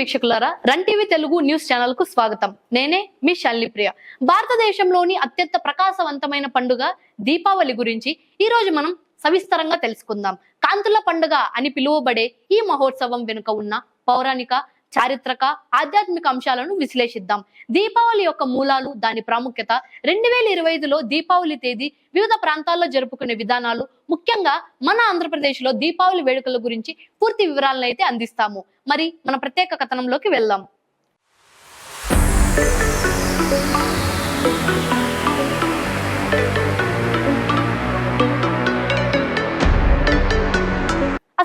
వీక్షకులారా run TV Telugu news ఛానల్కు స్వాగతం. నేనే మీ ప్రియ భారతదేశంలోని అత్యంత ప్రకాశవంతమైన పండుగ దీపావళి గురించి ఈ రోజు మనం సవిస్తరంగా తెలుసుకుందాం. కాంతుల పండుగ అని పిలువబడే ఈ మహోత్సవం వెనుక ఉన్న పౌరాణిక చారిత్రక ఆధ్యాత్మిక అంశాలను విశ్లేషిద్దాం. దీపావళి యొక్క మూలాలు దాని ప్రాముఖ్యత రెండు వేల ఇరవై ఐదులో దీపావళి తేదీ వివిధ ప్రాంతాల్లో జరుపుకునే విధానాలు ముఖ్యంగా మన ఆంధ్రప్రదేశ్లో దీపావళి వేడుకల గురించి పూర్తి వివరాలను అయితే అందిస్తాము. మరి మన ప్రత్యేక కథనంలోకి వెళ్దాం.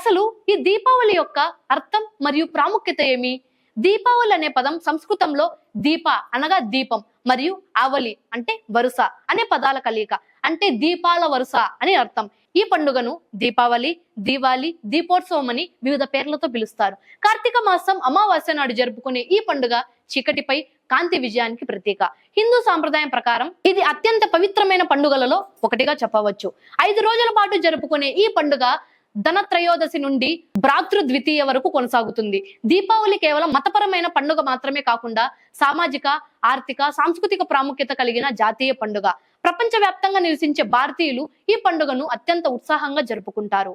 అసలు ఈ దీపావళి యొక్క అర్థం మరియు ప్రాముఖ్యత ఏమి? దీపావళి అనే పదం సంస్కృతంలో దీప అనగా దీపం మరియు ఆవలి అంటే వరుస అనే పదాల కలయిక. అంటే దీపాల వరుస అని అర్థం. ఈ పండుగను దీపావళి దీవాలి దీపోత్సవం అని వివిధ పేర్లతో పిలుస్తారు. కార్తీక మాసం అమావాస్య నాడు జరుపుకునే ఈ పండుగ చీకటిపై కాంతి విజయానికి ప్రతీక. హిందూ సాంప్రదాయం ప్రకారం ఇది అత్యంత పవిత్రమైన పండుగలలో ఒకటిగా చెప్పవచ్చు. ఐదు రోజుల పాటు జరుపుకునే ఈ పండుగ ధనత్రయోదశి నుండి భ్రాతృ ద్వితీయ వరకు కొనసాగుతుంది. దీపావళి కేవలం మతపరమైన పండుగ మాత్రమే కాకుండా సామాజిక ఆర్థిక సాంస్కృతిక ప్రాముఖ్యత కలిగిన జాతీయ పండుగ. ప్రపంచవ్యాప్తంగా నివసించే భారతీయులు ఈ పండుగను అత్యంత ఉత్సాహంగా జరుపుకుంటారు.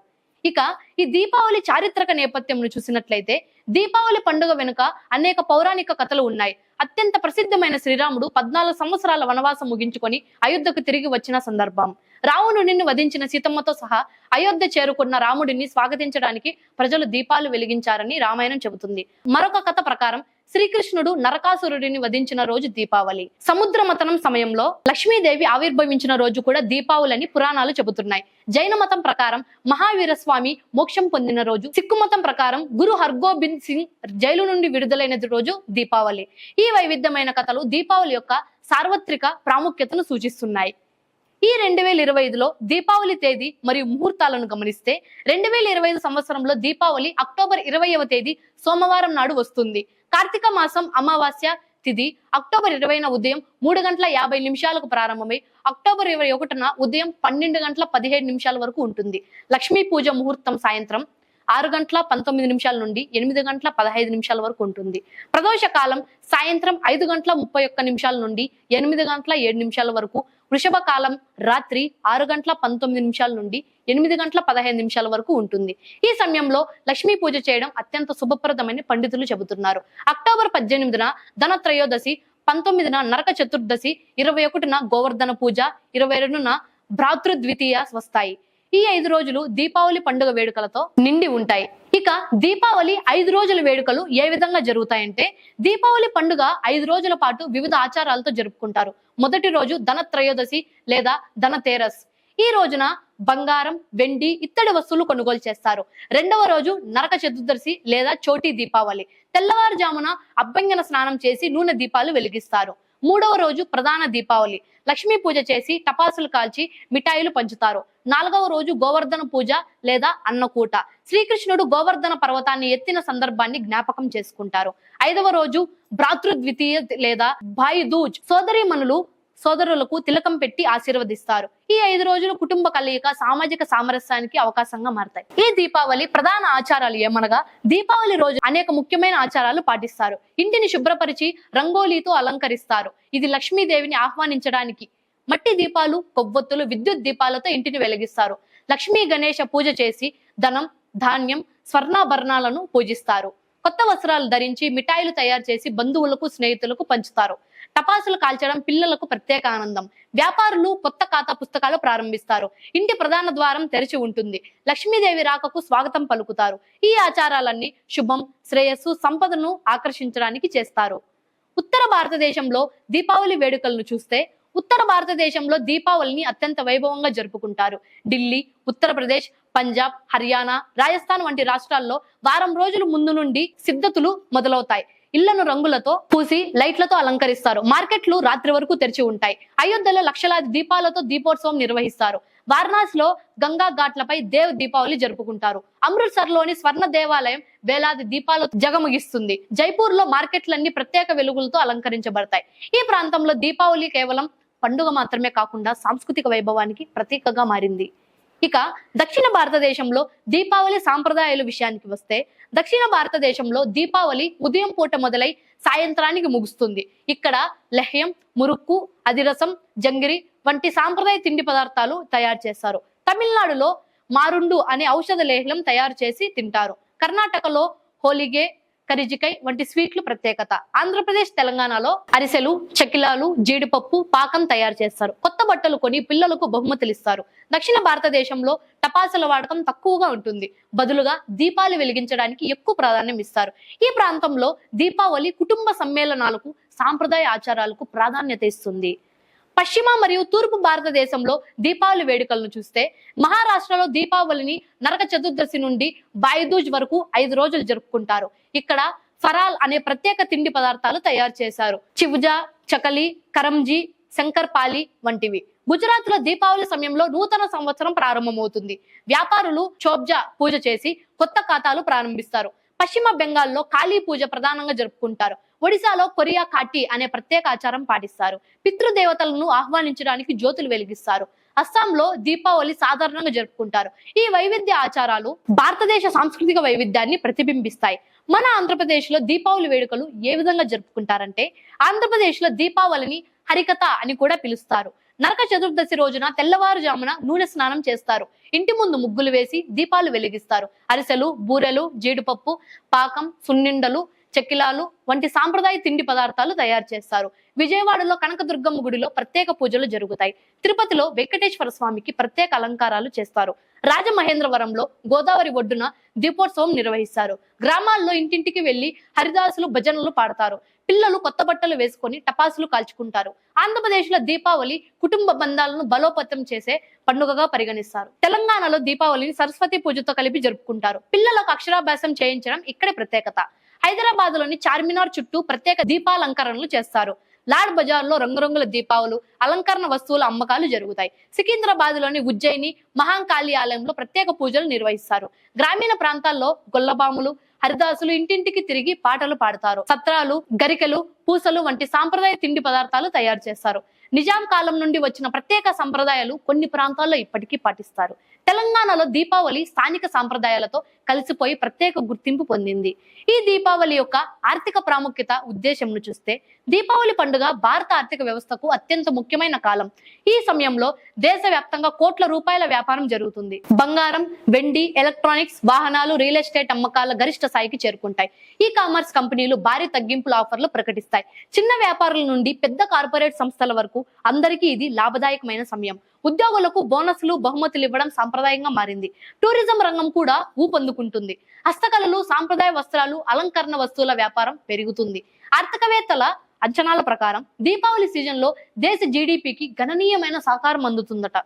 ఇక ఈ దీపావళి చారిత్రక నేపథ్యంను చూసినట్లయితే దీపావళి పండుగ వెనుక అనేక పౌరాణిక కథలు ఉన్నాయి. అత్యంత ప్రసిద్ధమైన శ్రీరాముడు పద్నాలుగు సంవత్సరాల వనవాసం ముగించుకొని అయోధ్యకు తిరిగి వచ్చిన సందర్భం. రావణుడిని వధించిన సీతమ్మతో సహా అయోధ్య చేరుకున్న రాముడిని స్వాగతించడానికి ప్రజలు దీపాలు వెలిగించారని రామాయణం చెబుతుంది. మరొక కథ ప్రకారం శ్రీకృష్ణుడు నరకాసురుడిని వధించిన రోజు దీపావళి. సముద్ర మతనం సమయంలో లక్ష్మీదేవి ఆవిర్భవించిన రోజు కూడా దీపావళి అని పురాణాలు చెబుతున్నాయి. జైన మతం ప్రకారం మహావీర స్వామి మోక్షం పొందిన రోజు సిక్కు మతం ప్రకారం గురు హర్గోబింద్ సింగ్ జైలు నుండి విడుదలైన రోజు దీపావళి. ఈ వైవిధ్యమైన కథలు దీపావళి యొక్క సార్వత్రిక ప్రాముఖ్యతను సూచిస్తున్నాయి. ఈ రెండు వేల ఇరవై ఐదులో దీపావళి తేదీ మరియు ముహూర్తాలను గమనిస్తే రెండు వేల ఇరవై ఐదు సంవత్సరంలో దీపావళి అక్టోబర్ ఇరవైవ తేదీ సోమవారం నాడు వస్తుంది. కార్తీక మాసం అమావాస్య తిథి అక్టోబర్ ఇరవైన ఉదయం మూడు గంటల యాభై నిమిషాలకు ప్రారంభమై అక్టోబర్ ఇరవై ఒకటిన ఉదయం పన్నెండు గంటల పదిహేడు నిమిషాల వరకు ఉంటుంది. లక్ష్మీ పూజ ముహూర్తం సాయంత్రం ఆరు గంటల పంతొమ్మిది నిమిషాల నుండి ఎనిమిది గంటల పదహైదు నిమిషాల వరకు ఉంటుంది. ప్రదోష కాలం సాయంత్రం ఐదు గంటల ముప్పై ఒక్క నిమిషాల నుండి ఎనిమిది గంటల ఏడు నిమిషాల వరకు వృషభ కాలం రాత్రి ఆరు గంటల పంతొమ్మిది నిమిషాల నుండి ఎనిమిది గంటల పదహైదు నిమిషాల వరకు ఉంటుంది. ఈ సమయంలో లక్ష్మీ పూజ చేయడం అత్యంత శుభప్రదమని పండితులు చెబుతున్నారు. అక్టోబర్ పద్దెనిమిదిన ధనత్రయోదశి పంతొమ్మిదిన నరక చతుర్దశి ఇరవై ఒకటిన గోవర్ధన పూజ ఇరవై రెండున భ్రాతృద్వితీయ వస్తాయి. ఈ ఐదు రోజులు దీపావళి పండుగ వేడుకలతో నిండి ఉంటాయి. ఇక దీపావళి ఐదు రోజుల వేడుకలు ఏ విధంగా జరుగుతాయంటే దీపావళి పండుగ ఐదు రోజుల పాటు వివిధ ఆచారాలతో జరుపుకుంటారు. మొదటి రోజు ధనత్రయోదశి లేదా ధనతేరస్. ఈ రోజున బంగారం వెండి ఇత్తడి వస్తువులు కొనుగోలు చేస్తారు. రెండవ రోజు నరక చతుర్దశి లేదా చోటీ దీపావళి. తెల్లవారుజామున అభ్యంగన స్నానం చేసి నూనె దీపాలు వెలిగిస్తారు. మూడవ రోజు ప్రధాన దీపావళి. లక్ష్మీ పూజ చేసి టపాసులు కాల్చి మిఠాయిలు పంచుతారు. నాలుగవ రోజు గోవర్ధన పూజ లేదా అన్నకూట. శ్రీకృష్ణుడు గోవర్ధన పర్వతాన్ని ఎత్తిన సందర్భాన్ని జ్ఞాపకం చేసుకుంటారు. ఐదవ రోజు భ్రాతృద్వితీయ లేదా భాయి దూజ్. సోదరీమణులు సోదరులకు తిలకం పెట్టి ఆశీర్వదిస్తారు. ఈ ఐదు రోజులు కుటుంబ కలయిక సామాజిక సామరస్యానికి అవకాశంగా మారతాయి. ఈ దీపావళి ప్రధాన ఆచారాలు ఏమనగా దీపావళి రోజు అనేక ముఖ్యమైన ఆచారాలు పాటిస్తారు. ఇంటిని శుభ్రపరిచి రంగోలీతో అలంకరిస్తారు. ఇది లక్ష్మీదేవిని ఆహ్వానించడానికి మట్టి దీపాలు కొవ్వొత్తులు విద్యుత్ దీపాలతో ఇంటిని వెలిగిస్తారు. లక్ష్మీ గణేష పూజ చేసి ధనం ధాన్యం స్వర్ణాభరణాలను పూజిస్తారు. కొత్త వస్త్రాలు ధరించి మిఠాయిలు తయారు చేసి బంధువులకు స్నేహితులకు పంచుతారు. టపాసులు కాల్చడం పిల్లలకు ప్రత్యేక ఆనందం. వ్యాపారులు కొత్త ఖాతా పుస్తకాలు ప్రారంభిస్తారు. ఇంటి ప్రధాన ద్వారం తెరిచి ఉంటుంది. లక్ష్మీదేవి రాకకు స్వాగతం పలుకుతారు. ఈ ఆచారాలన్నీ శుభం శ్రేయస్సు సంపదను ఆకర్షించడానికి చేస్తారు. ఉత్తర భారతదేశంలో దీపావళి వేడుకలను చూస్తే ఉత్తర భారతదేశంలో దీపావళిని అత్యంత వైభవంగా జరుపుకుంటారు. ఢిల్లీ ఉత్తరప్రదేశ్ పంజాబ్ హర్యానా రాజస్థాన్ వంటి రాష్ట్రాల్లో వారం రోజుల ముందు నుండి సిద్ధతులు మొదలవుతాయి. ఇళ్ళను రంగులతో పూసి లైట్లతో అలంకరిస్తారు. మార్కెట్లు రాత్రి వరకు తెరిచి ఉంటాయి. అయోధ్యలో లక్షలాది దీపాలతో దీపోత్సవం నిర్వహిస్తారు. వారణాసిలో గంగా ఘాట్లపై దేవ్ దీపావళి జరుపుకుంటారు. అమృత్సర్లోని స్వర్ణ దేవాలయం వేలాది దీపాలతో జగముగిస్తుంది. జైపూర్లో మార్కెట్లన్నీ ప్రత్యేక వెలుగులతో అలంకరించబడతాయి. ఈ ప్రాంతంలో దీపావళి కేవలం పండుగ మాత్రమే కాకుండా సాంస్కృతిక వైభవానికి ప్రతీకగా మారింది. ఇక దక్షిణ భారతదేశంలో దీపావళి సాంప్రదాయాల విషయానికి వస్తే దక్షిణ భారతదేశంలో దీపావళి ఉదయం పూట మొదలై సాయంత్రానికి ముగుస్తుంది. ఇక్కడ లహ్యం మురుక్కు అదిరసం జంగిరి వంటి సాంప్రదాయ తిండి పదార్థాలు తయారు చేస్తారు. తమిళనాడులో మారుండు అనే ఔషధ లేహ్యం తయారు చేసి తింటారు. కర్ణాటకలో హోలిగే కరిజికై వంటి స్వీట్లు ప్రత్యేకత. ఆంధ్రప్రదేశ్ తెలంగాణలో అరిసెలు చెక్కిలాలు జీడిపప్పు పాకం తయారు చేస్తారు. కొత్త బట్టలు కొని పిల్లలకు బహుమతులు ఇస్తారు దక్షిణ భారతదేశంలో టపాసుల వాడకం తక్కువగా ఉంటుంది. బదులుగా దీపాలు వెలిగించడానికి ఎక్కువ ప్రాధాన్యం ఇస్తారు. ఈ ప్రాంతంలో దీపావళి కుటుంబ సమ్మేళనాలకు సాంప్రదాయ ఆచారాలకు ప్రాధాన్యత ఇస్తుంది. పశ్చిమ మరియు తూర్పు భారతదేశంలో దీపావళి వేడుకలను చూస్తే మహారాష్ట్రలో దీపావళిని నరక చతుర్దశి నుండి బాయిదూజ్ వరకు ఐదు రోజులు జరుపుకుంటారు. ఇక్కడ ఫరాల్ అనే ప్రత్యేక తిండి పదార్థాలు తయారు చేశారు. చివుజా చకలి కరంజీ శంకర్పాలి వంటివి. గుజరాత్లో దీపావళి సమయంలో నూతన సంవత్సరం ప్రారంభమవుతుంది. వ్యాపారులు చోబ్జా పూజ చేసి కొత్త ఖాతాలు ప్రారంభిస్తారు. పశ్చిమ బెంగాల్లో కాళీ పూజ ప్రధానంగా జరుపుకుంటారు. ఒడిశాలో కొరియా కాటి అనే ప్రత్యేక ఆచారం పాటిస్తారు. పితృదేవతలను ఆహ్వానించడానికి జ్యోతులు వెలిగిస్తారు. అస్సాంలో దీపావళి సాధారణంగా జరుపుకుంటారు. ఈ వైవిధ్య ఆచారాలు భారతదేశ సాంస్కృతిక వైవిధ్యాన్ని ప్రతిబింబిస్తాయి. మన ఆంధ్రప్రదేశ్లో దీపావళి వేడుకలు ఏ విధంగా జరుపుకుంటారంటే ఆంధ్రప్రదేశ్లో దీపావళిని హరికథ అని కూడా పిలుస్తారు. నరక చతుర్దశి రోజున తెల్లవారుజామున నూనె స్నానం చేస్తారు. ఇంటి ముందు ముగ్గులు వేసి దీపాలు వెలిగిస్తారు. అరిసెలు బూరెలు జీడిపప్పు పాకం సున్నిండలు చెక్కిలాలు వంటి సాంప్రదాయ తిండి పదార్థాలు తయారు చేస్తారు. విజయవాడలో కనకదుర్గమ్మ గుడిలో ప్రత్యేక పూజలు జరుగుతాయి. తిరుపతిలో వెంకటేశ్వర స్వామికి ప్రత్యేక అలంకారాలు చేస్తారు. రాజమహేంద్రవరంలో గోదావరి ఒడ్డున దీపోత్సవం నిర్వహిస్తారు. గ్రామాల్లో ఇంటింటికి వెళ్ళి హరిదాసులు భజనలు పాడతారు. పిల్లలు కొత్త బట్టలు వేసుకొని టపాసులు కాల్చుకుంటారు. ఆంధ్రప్రదేశ్లో దీపావళి కుటుంబ బంధాలను బలోపేతం చేసే పండుగగా పరిగణిస్తారు. తెలంగాణలో దీపావళిని సరస్వతి పూజతో కలిపి జరుపుకుంటారు. పిల్లలకు అక్షరాభ్యాసం చేయించడం ఇక్కడ ప్రత్యేకత. హైదరాబాద్లోని చార్మినార్ చుట్టూ ప్రత్యేక దీపాలంకరణలు చేస్తారు. లాడ్ బజార్లో రంగురంగుల దీపావళి అలంకరణ వస్తువుల అమ్మకాలు జరుగుతాయి. సికింద్రాబాద్లోని ఉజ్జయిని మహాంకాళి ఆలయంలో ప్రత్యేక పూజలు నిర్వహిస్తారు. గ్రామీణ ప్రాంతాల్లో గొల్లబాములు హరిదాసులు ఇంటింటికి తిరిగి పాటలు పాడతారు. సత్రాలు గరికలు పూసలు వంటి సాంప్రదాయ తిండి పదార్థాలు తయారు చేస్తారు. నిజాం కాలం నుండి వచ్చిన ప్రత్యేక సంప్రదాయాలు కొన్ని ప్రాంతాల్లో ఇప్పటికీ పాటిస్తారు. తెలంగాణలో దీపావళి స్థానిక సాంప్రదాయాలతో కలిసిపోయి ప్రత్యేక గుర్తింపు పొందింది. ఈ దీపావళి యొక్క ఆర్థిక ప్రాముఖ్యత ఉద్దేశంను చూస్తే దీపావళి పండుగ భారత ఆర్థిక వ్యవస్థకు అత్యంత ముఖ్యమైన కాలం. ఈ సమయంలో దేశవ్యాప్తంగా కోట్ల రూపాయల వ్యాపారం జరుగుతుంది. బంగారం వెండి ఎలక్ట్రానిక్స్ వాహనాలు రియల్ ఎస్టేట్ అమ్మకాల గరిష్ట స్థాయికి చేరుకుంటాయి. ఈ కామర్స్ కంపెనీలు భారీ తగ్గింపుల ఆఫర్లు ప్రకటిస్తాయి. చిన్న వ్యాపారుల నుండి పెద్ద కార్పొరేట్ సంస్థల వరకు అందరికీ ఇది లాభదాయకమైన సమయం. ఉద్యోగులకు బోనస్లు బహుమతులు ఇవ్వడం సాంప్రదాయంగా మారింది. టూరిజం రంగం కూడా ఊపందుకుంటుంది. హస్తకళలు సాంప్రదాయ వస్త్రాలు అలంకరణ వస్తువుల వ్యాపారం పెరుగుతుంది. ఆర్థికవేత్తల అంచనాల ప్రకారం దీపావళి సీజన్లో దేశ జీడిపికి గణనీయమైన సహకారం అందుతుందట.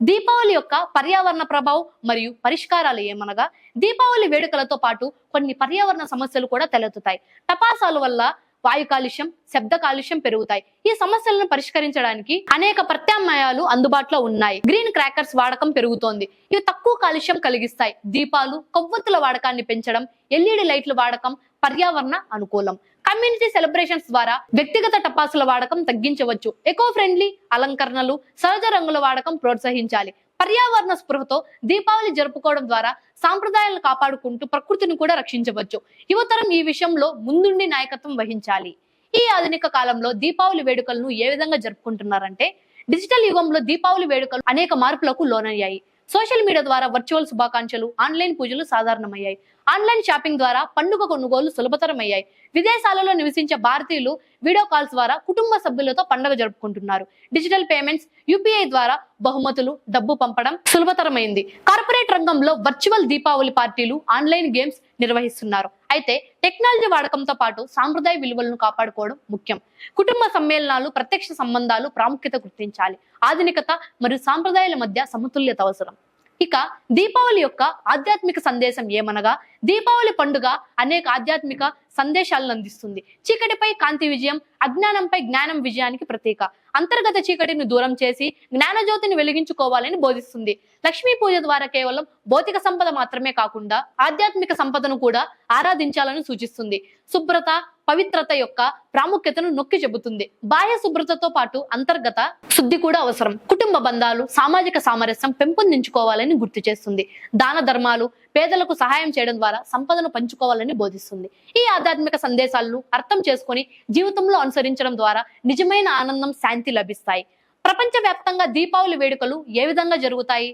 దీపావళి యొక్క పర్యావరణ ప్రభావం మరియు పరిష్కారాలు ఏమనగా దీపావళి వేడుకలతో పాటు కొన్ని పర్యావరణ సమస్యలు కూడా తలెత్తుతాయి. టపాసాల వల్ల వాయు కాలుష్యం శబ్ద కాలుష్యం పెరుగుతాయి. ఈ సమస్యలను పరిష్కరించడానికి అనేక ప్రత్యామ్నాయాలు అందుబాటులో ఉన్నాయి. గ్రీన్ క్రాకర్స్ వాడకం పెరుగుతోంది. ఇవి తక్కువ కాలుష్యం కలిగిస్తాయి. దీపాలు కొవ్వొత్తుల వాడకాన్ని పెంచడం ఎల్ఈడి లైట్ల వాడకం పర్యావరణ అనుకూలం. కమ్యూనిటీ సెలబ్రేషన్స్ ద్వారా వ్యక్తిగత టపాసుల వాడకం తగ్గించవచ్చు. ఎకో ఫ్రెండ్లీ అలంకరణలు సహజ రంగుల వాడకం ప్రోత్సహించాలి. పర్యావరణ స్పృహతో దీపావళి జరుపుకోవడం ద్వారా సాంప్రదాయాలను కాపాడుకుంటూ ప్రకృతిని కూడా రక్షించవచ్చు. యువతరం ఈ విషయంలో ముందుండి నాయకత్వం వహించాలి. ఈ ఆధునిక కాలంలో దీపావళి వేడుకలను ఏ విధంగా జరుపుకుంటున్నారంటే డిజిటల్ యుగంలో దీపావళి వేడుకలు అనేక మార్పులకు లోనయ్యాయి. సోషల్ మీడియా ద్వారా వర్చువల్ శుభాకాంక్షలు ఆన్లైన్ పూజలు సాధారణమయ్యాయి. ఆన్లైన్ షాపింగ్ ద్వారా పండుగ కొనుగోలు సులభతరమయ్యాయి. విదేశాలలో నివసించే భారతీయులు వీడియో కాల్స్ ద్వారా కుటుంబ సభ్యులతో పండుగ జరుపుకుంటున్నారు. డిజిటల్ పేమెంట్స్ యూపీఐ ద్వారా బహుమతులు డబ్బు పంపడం సులభతరమైంది. కార్పొరేట్ రంగంలో వర్చువల్ దీపావళి పార్టీలు ఆన్లైన్ గేమ్స్ నిర్వహిస్తున్నారు. అయితే టెక్నాలజీ వాడకంతో పాటు సాంప్రదాయ విలువలను కాపాడుకోవడం ముఖ్యం. కుటుంబ సమ్మేళనాలు ప్రత్యక్ష సంబంధాలు ప్రాముఖ్యత గుర్తించాలి. ఆధునికత మరియు సాంప్రదాయాల మధ్య సమతుల్యత అవసరం. ఇక దీపావళి యొక్క ఆధ్యాత్మిక సందేశం ఏమనగా దీపావళి పండుగ అనేక ఆధ్యాత్మిక సందేశాలను అందిస్తుంది. చీకటిపై కాంతి విజయం అజ్ఞానంపై జ్ఞానం విజయానికి ప్రతీక. అంతర్గత చీకటిని దూరం చేసి జ్ఞానజ్యోతిని వెలిగించుకోవాలని బోధిస్తుంది. లక్ష్మీ పూజ ద్వారా కేవలం భౌతిక సంపద మాత్రమే కాకుండా ఆధ్యాత్మిక సంపదను కూడా ఆరాధించాలని సూచిస్తుంది. శుభ్రత పవిత్రత యొక్క ప్రాముఖ్యతను నొక్కి చెబుతుంది. బాహ్య శుభ్రతతో పాటు అంతర్గత శుద్ధి కూడా అవసరం. కుటుంబ బంధాలు సామాజిక సామరస్యం పెంపొందించుకోవాలని గుర్తు చేస్తుంది. దాన ధర్మాలు పేదలకు సహాయం చేయడం ద్వారా సంపదను పంచుకోవాలని బోధిస్తుంది. ఈ ఆధ్యాత్మిక సందేశాలను అర్థం చేసుకొని జీవితంలో అనుసరించడం ద్వారా నిజమైన ఆనందం శాంతి లభిస్తాయి. ప్రపంచవ్యాప్తంగా దీపావళి వేడుకలు ఏ విధంగా జరుగుతాయి?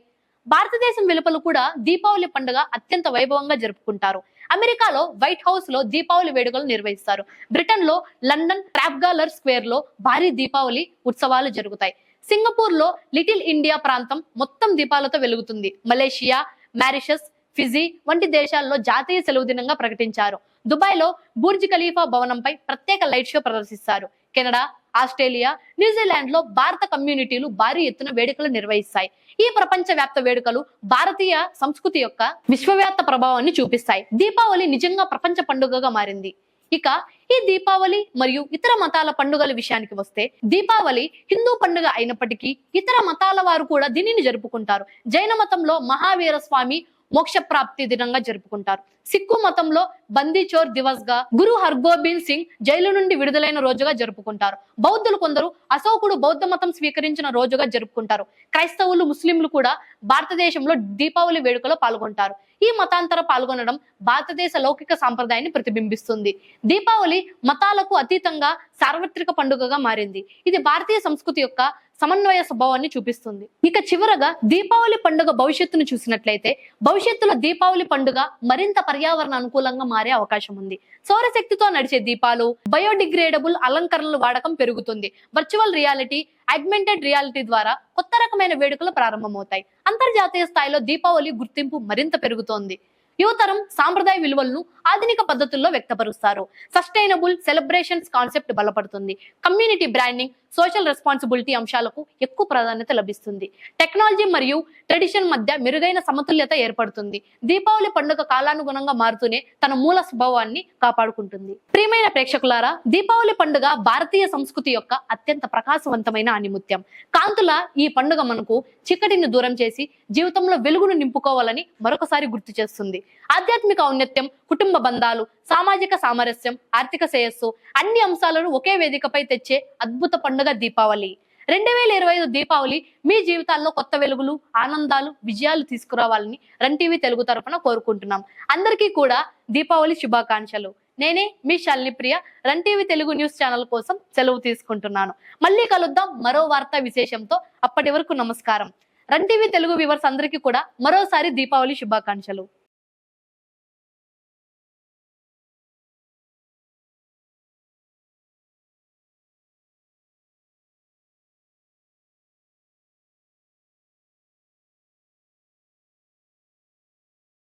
భారతదేశం వెలుపలు కూడా దీపావళి పండుగ అత్యంత వైభవంగా జరుపుకుంటారు. అమెరికాలో వైట్ హౌస్లో దీపావళి వేడుకలు నిర్వహిస్తారు. బ్రిటన్లో లండన్ ట్రాప్గాలర్ స్క్వేర్లో భారీ దీపావళి ఉత్సవాలు జరుగుతాయి. సింగపూర్లో లిటిల్ ఇండియా ప్రాంతం మొత్తం దీపాలతో వెలుగుతుంది. మలేషియా మారిషస్ ఫిజీ వంటి దేశాల్లో జాతీయ సెలవు దినంగా ప్రకటించారు. దుబాయ్లో బుర్జ్ ఖలీఫా భవనంపై ప్రత్యేక లైట్ షో ప్రదర్శిస్తారు. కెనడా ఆస్ట్రేలియా న్యూజిలాండ్లో భారత కమ్యూనిటీలు భారీ ఎత్తున వేడుకలు నిర్వహిస్తాయి. ఈ ప్రపంచ వ్యాప్త వేడుకలు భారతీయ సంస్కృతి యొక్క విశ్వవ్యాప్త ప్రభావాన్ని చూపిస్తాయి. దీపావళి నిజంగా ప్రపంచ పండుగగా మారింది. ఇక ఈ దీపావళి మరియు ఇతర మతాల పండుగల విషయానికి వస్తే దీపావళి హిందూ పండుగ అయినప్పటికీ ఇతర మతాల వారు కూడా దీనిని జరుపుకుంటారు. జైన మతంలో మహావీర స్వామి మోక్ష ప్రాప్తి దినంగా జరుపుకుంటారు. సిక్కు మతంలో బందీ చోర్ దివస్గా గురు హర్గోబింద్ సింగ్ జైలు నుండి విడుదలైన రోజుగా జరుపుకుంటారు. బౌద్ధులు కొందరు అశోకుడు బౌద్ధ మతం స్వీకరించిన రోజుగా జరుపుకుంటారు. క్రైస్తవులు ముస్లింలు కూడా భారతదేశంలో దీపావళి వేడుకలో పాల్గొంటారు. ఈ మతాంతర పాల్గొనడం భారతదేశ లౌకిక సాంప్రదాయాన్ని ప్రతిబింబిస్తుంది. దీపావళి మతాలకు అతీతంగా సార్వత్రిక పండుగగా మారింది. ఇది భారతీయ సంస్కృతి యొక్క సమన్వయ స్వభావాన్ని చూపిస్తుంది. ఇక చివరగా దీపావళి పండుగ భవిష్యత్తును చూసినట్లయితే భవిష్యత్తులో దీపావళి పండుగ మరింత పర్యావరణ అనుకూలంగా మారే అవకాశం ఉంది. సౌరశక్తితో నడిచే దీపాలు బయోడిగ్రేడబుల్ అలంకరణల వాడకం పెరుగుతుంది. వర్చువల్ రియాలిటీ అగ్మెంటెడ్ రియాలిటీ ద్వారా కొత్త రకమైన వేడుకలు ప్రారంభమవుతాయి. అంతర్జాతీయ స్థాయిలో దీపావళి గుర్తింపు మరింత పెరుగుతోంది. యువతరం సాంప్రదాయ విలువలను ఆధునిక పద్ధతుల్లో వ్యక్తపరుస్తారు. సస్టైనబుల్ సెలబ్రేషన్స్ కాన్సెప్ట్ బలపడుతుంది. కమ్యూనిటీ బ్రాండింగ్ సోషల్ రెస్పాన్సిబిలిటీ అంశాలకు ఎక్కువ ప్రాధాన్యత లభిస్తుంది. టెక్నాలజీ మరియు ట్రెడిషన్ మధ్య మెరుగైన సమతుల్యత ఏర్పడుతుంది. దీపావళి పండుగ కాలానుగుణంగా మారుతూనే తన మూల స్వభావాన్ని కాపాడుకుంటుంది. ప్రియమైన ప్రేక్షకులారా దీపావళి పండుగ భారతీయ సంస్కృతి యొక్క అత్యంత ప్రకాశవంతమైన ఆనిముత్యం. కాంతుల ఈ పండుగ మనకు చీకటిని దూరం చేసి జీవితంలో వెలుగును నింపుకోవాలని మరొకసారి గుర్తు చేస్తుంది. ఆధ్యాత్మిక ఔన్నత్యం కుటుంబ బంధాలు సామాజిక సామరస్యం ఆర్థిక శ్రేయస్సు అన్ని అంశాలను ఒకే వేదికపై తెచ్చే అద్భుత పండుగ దీపావళి. రెండు వేల ఇరవై ఐదు దీపావళి మీ జీవితాల్లో కొత్త వెలుగులు ఆనందాలు విజయాలు తీసుకురావాలని రన్ టీవీ తెలుగు తరపున కోరుకుంటున్నాం. అందరికీ కూడా దీపావళి శుభాకాంక్షలు. నేనే మీ Shalini Priya Run TV Telugu news channel కోసం సెలవు తీసుకుంటున్నాను. మళ్ళీ కలుద్దాం మరో వార్తా విశేషంతో. అప్పటి వరకు నమస్కారం. రన్ టీవీ తెలుగు వ్యూవర్స్ అందరికీ కూడా మరోసారి దీపావళి శుభాకాంక్షలు.